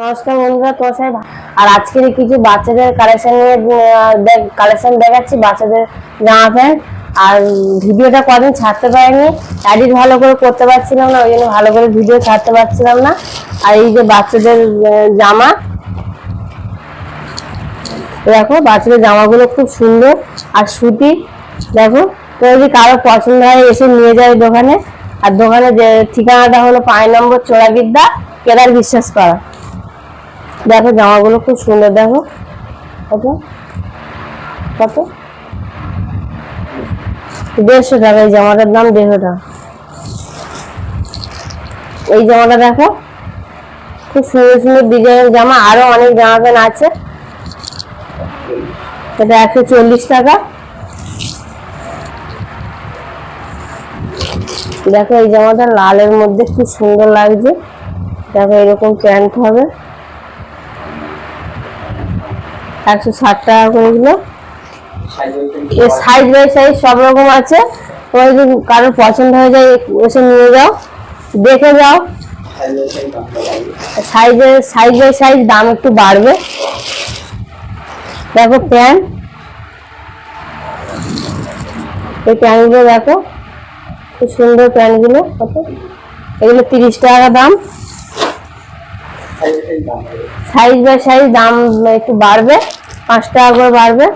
নমস্কার বন্ধুরা, তোমার সাথে আর আজকের কিছু বাচ্চাদের কালেকশন নিয়ে কালেকশন দেখাচ্ছি বাচ্চাদের জামা প্যান্ট আর ভিডিওটা কদিন ছাড়তে পারিনি এডিট ভালো করে করতে পারছিলাম না, ওই জন্য ভালো করে ভিডিও ছাড়তে পারছিলাম না। আর এই যে বাচ্চাদের জামা, দেখো বাচ্চাদের জামাগুলো খুব সুন্দর আর সুতি। দেখো তো যদি কারও পছন্দ হয় এসে নিয়ে যায় দোকানে। আর দোকানে যে ঠিকানাটা হলো পাঁচ নম্বর চোরাবিদ্যা, কেদার বিশ্বাস করা দেখো জামাগুলো খুব সুন্দর, দেখো। কত কত? দেড়শো টাকা এই জামাটার দাম, দেড়শো টাকা। এই জামাটা দেখো, খুব সুন্দর সুন্দর ডিজাইনের জামা, আরও অনেক জামা প্যান্ট আছে। এটা একশো চল্লিশ টাকা। দেখো এই জামাটা লালের মধ্যে খুব সুন্দর লাগছে। দেখো এরকম প্যান্ট হবে। একশো ষাট টাকা করে এগুলো। সাইজ বাই সাইজ সব রকম আছে। তোমার যদি কারোর পছন্দ হয়ে যায়, এসে নিয়ে যাও। দেখে যাও। সাইজের সাইজ বাই সাইজ দাম একটু বাড়বে। দেখো প্যান্ট। এই প্যান্টগুলো দেখো। খুব সুন্দর প্যান্টগুলো। কত? এগুলো তিরিশ টাকা দাম। সাইজ বাই সাইজ দাম একটু বাড়বে। পাঁচ টাকা করে বাড়বে।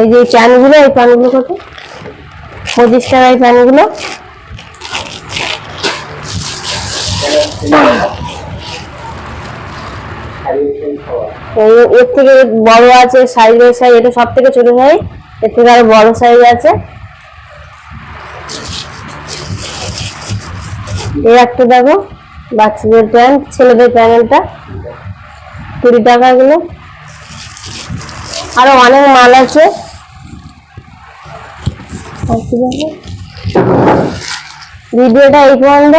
এই যে প্যান্টগুলো এই প্যান্টগুলো কত? পঁচিশ টাকা এই প্যান্টগুলো এই এর থেকে বড় আছে সাইজ সাইজ এটা সব থেকে ছোট সাইজ এর থেকে আরও বড় সাইজ আছে। এই একটা দেখো। বাচ্চাদের প্যান্ট ছেলেদের প্যান্টটা কুড়ি টাকা গুলো আরও অনেক মাল আছে? ভিডিওটা এই পর্যন্ত।